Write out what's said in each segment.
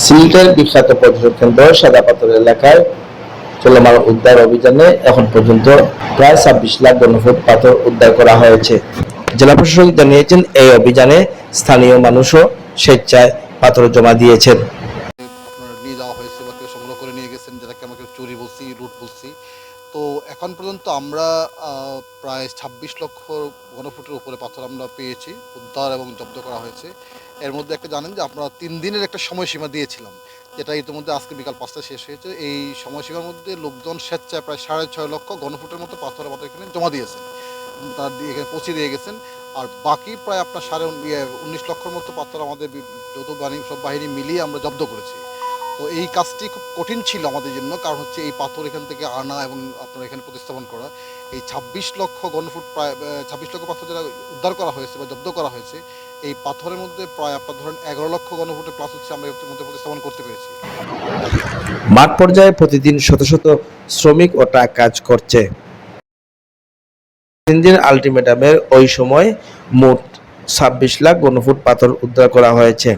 সিলেটের বিখ্যাত পর্যটন কেন্দ্র সাদাপাথর এলাকায় চলমান উদ্ধার অভিযানে এখন পর্যন্ত প্রায় ছাব্বিশ লাখ ঘনফুট পাথর উদ্ধার করা হয়েছে। জেলা প্রশাসক জানিয়েছেন, এই অভিযানে স্থানীয় মানুষও স্বেচ্ছায় পাথর জমা দিয়েছেন। করে নিয়ে গেছেন, যেটাকে আমরা চুরি তো এখন পর্যন্ত আমরা প্রায় ছাব্বিশ লক্ষ ঘনফুটের উপরে পাথর আমরা পেয়েছি, উদ্ধার এবং জব্দ করা হয়েছে। এর মধ্যে একটা জানেন যে আপনারা তিন দিনের একটা সময়সীমা দিয়েছিলাম যেটা ইতিমধ্যে আজকে বিকাল পাঁচটা শেষ হয়েছে। এই সময়সীমার মধ্যে লোকজন স্বেচ্ছায় প্রায় সাড়ে ছয় লক্ষ ঘনফুটের মতো পাথর আমাদের এখানে জমা দিয়েছেন। তার এখানে পৌঁছে দিয়ে গেছেন। আর বাকি প্রায় আপনার সাড়ে ইয়ে, উনিশ লক্ষর মতো পাথর আমাদের যৌথ বাহিনী সব বাহিনী মিলিয়ে আমরা জব্দ করেছি। তো এই কাজটি খুব কঠিন ছিল আমাদের জন্য কারণ হচ্ছে এই পাথর এখান থেকে আনা এবং আপনার এখানে প্রতিস্থাপন করা। এই ছাব্বিশ লক্ষ ঘনফুট প্রায় ছাব্বিশ লক্ষ পাথর যেটা উদ্ধার করা হয়েছে বা জব্দ করা হয়েছে এই পাথরের মধ্যে প্রায় আপনার ধরেন এগারো লক্ষ ঘনফুটের প্লাস হচ্ছে আমরা মধ্যে প্রতিস্থাপন করতে পেরেছি। মাঠ পর্যায়ে প্রতিদিন শত শত শ্রমিক ও ট্রাক কাজ করছে। তিন দিন আলটিমেটামের ওই সময় মোট ছাব্বিশ লাখ গণফুট পাথর উদ্ধার করা হয়েছে।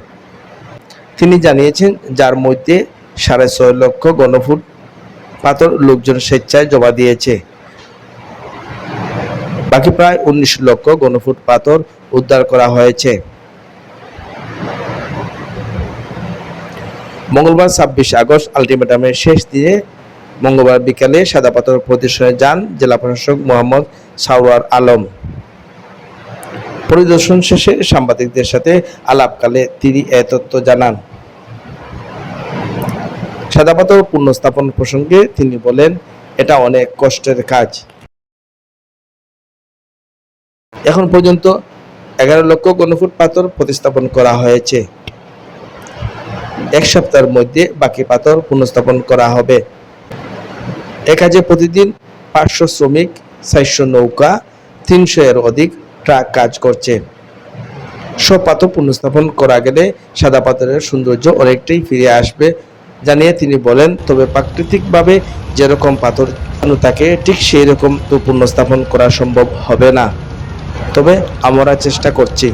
তিনি জানিয়েছেন, যার মধ্যে সাড়ে ছয় লক্ষ গণফুট পাথর লোকজন স্বেচ্ছায় জমা দিয়েছে। বাকি প্রায় উনিশ লক্ষ গণফুট পাথর উদ্ধার করা হয়েছে। মঙ্গলবার ছাব্বিশ আগস্ট আলটিমেটামের শেষ দিনে মঙ্গলবার বিকালে সাদা পাথর প্রদর্শনে যান জেলা প্রশাসক মোহাম্মদ সাওয়ার আলম। পরিদর্শন শেষে সাংবাদিকদের সাথে আলাপকালে তিনি এ তথ্য জানান। সাদা পাথর পুনঃস্থাপন প্রসঙ্গে তিনি বলেন, এটা অনেক কষ্টের কাজ। এখন পর্যন্ত এগারো লক্ষ ঘনফুট পাথর প্রতিস্থাপন করা হয়েছে। এক সপ্তাহের মধ্যে বাকি পাথর পুনঃস্থাপন করা হবে। এ কাজে প্রতিদিন পাঁচশো শ্রমিক, চারশো নৌকা, তিনশো এর অধিক ট্রাক কাজ করছে। সব পাথর পুনঃস্থাপন করা গেলে সাদা পাথরের সৌন্দর্য অনেকটাই ফিরে আসবে জানিয়ে তিনি বলেন, তবে প্রাকৃতিকভাবে যেরকম পাথর থাকে, ঠিক সেই রকম তো পুনঃস্থাপন করা সম্ভব হবে না। তবে আমরা চেষ্টা করছি।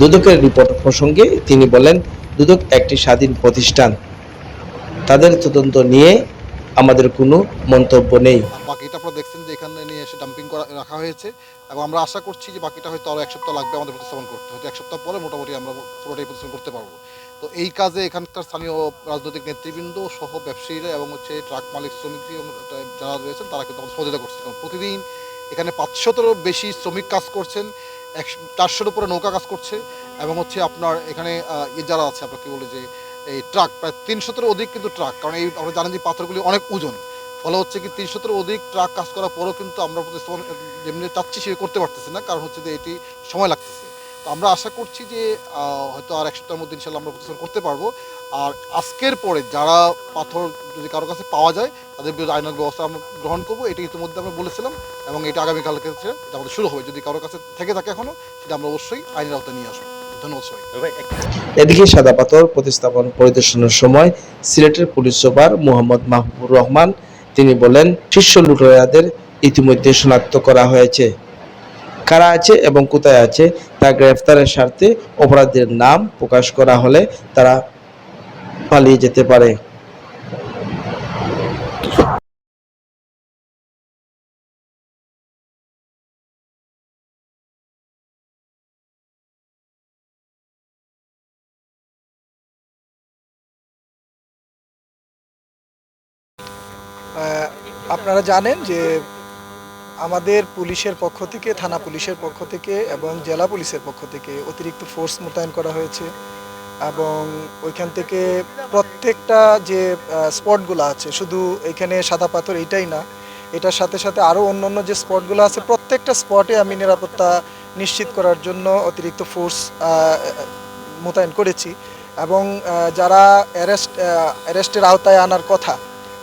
দুদকের রিপোর্ট প্রসঙ্গে তিনি বলেন, দুদক একটি স্বাধীন প্রতিষ্ঠান। তাদের তদন্ত নিয়ে আমাদের কোনো মন্তব্য নেই। বাকিটা আপনারা দেখছেন যে এখানে নিয়ে এসে ডাম্পিং করা, রাখা হয়েছে এবং আমরা আশা করছি যে বাকিটা হয়তো আরও এক সপ্তাহ লাগবে আমাদের প্রতিস্থাপন করতে। হয়তো এক সপ্তাহ পরে মোটামুটি আমরা পুরোটাই প্রতিস্থাপন করতে পারব। তো এই কাজে এখানকার স্থানীয় রাজনৈতিক নেতৃবৃন্দ সহ ব্যবসায়ীরা এবং হচ্ছে ট্রাক মালিক শ্রমিক যারা রয়েছেন, তারা কিন্তু আমাদের সহযোগিতা করছে কারণ প্রতিদিন এখানে পাঁচশোতেরও বেশি শ্রমিক কাজ করছেন, এক চারশোর উপরে নৌকা কাজ করছে, এবং হচ্ছে আপনার এখানে ইয়ে যারা আছে আপনার কি বলে যে এই ট্রাক, প্রায় তিনশোতের অধিক কিন্তু ট্রাক, কারণ এই আমরা জানেন যে পাথরগুলি অনেক ওজন। ফলে হচ্ছে কি তিনশোতের অধিক ট্রাক কাজ করার পরেও কিন্তু আমরা যেমনি চাচ্ছি সে করতে পারতেছি না, কারণ হচ্ছে যে এটি সময় লাগতেছে। তো আমরা আশা করছি যে হয়তো আর এক সপ্তাহের মধ্যে ইনশাল্লাহ আমরা প্রতিস্থাপন করতে পারব। আর আজকের পরে যারা পাথর যদি কারও কাছে পাওয়া যায় তাদের বিরুদ্ধে আইনার ব্যবস্থা আমরা গ্রহণ করব। এটা ইতিমধ্যে আমরা বলেছিলাম এবং এটা আগামীকাল থেকে এটা আমাদের শুরু হবে। যদি কারও কাছে থেকে থাকে এখনও সেটা আমরা অবশ্যই আইনের আওতায় নিয়ে আসব। ধন্যবাদ এদিকে সাদা পাথর প্রতিস্থাপন পরিদর্শনের সময় সিলেটের পুলিশ সুপার মোহাম্মদ মাহবুবুর রহমান তিনি বলেন শীর্ষ লুটেরাদের ইতিমধ্যে শনাক্ত করা হয়েছে। কারা আছে এবং কোথায় আছে, তা গ্রেফতারের স্বার্থে অপরাধীদের নাম প্রকাশ করা হলে তারা পালিয়ে যেতে পারে। আপনারা জানেন যে আমাদের পুলিশের পক্ষ থেকে, থানা পুলিশের পক্ষ থেকে এবং জেলা পুলিশের পক্ষ থেকে অতিরিক্ত ফোর্স মোতায়েন করা হয়েছে এবং ওইখান থেকে প্রত্যেকটা যে স্পটগুলো আছে, শুধু এখানে সাদা পাথর এইটাই না, এটার সাথে সাথে আরও অন্য অন্য যে স্পটগুলো আছে, প্রত্যেকটা স্পটে আমি নিরাপত্তা নিশ্চিত করার জন্য অতিরিক্ত ফোর্স মোতায়েন করেছি এবং যারা অ্যারেস্ট অ্যারেস্টের আওতায় আনার কথা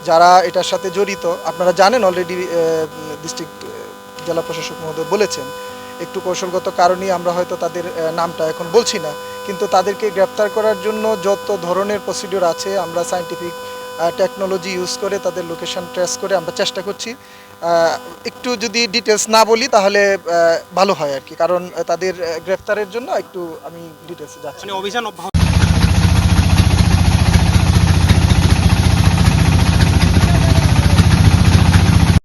যারা এটার সাথে জড়িত, আপনারা জানেন অলরেডি ডিস্ট্রিক্ট জেলা প্রশাসক মহোদয় বলেছেন, একটু কৌশলগত কারণেই আমরা হয়তো তাদের নামটা এখন বলছি না, কিন্তু তাদেরকে গ্রেপ্তার করার জন্য যত ধরনের প্রসিডিওর আছে, আমরা সায়েন্টিফিক টেকনোলজি ইউজ করে তাদের লোকেশন ট্রেস করে আমরা চেষ্টা করছি। একটু যদি ডিটেলস না বলি, তাহলে ভালো হয় আর কি, কারণ তাদের গ্রেপ্তারের জন্য একটু আমি ডিটেলসে যাচ্ছি। মানে অভিযান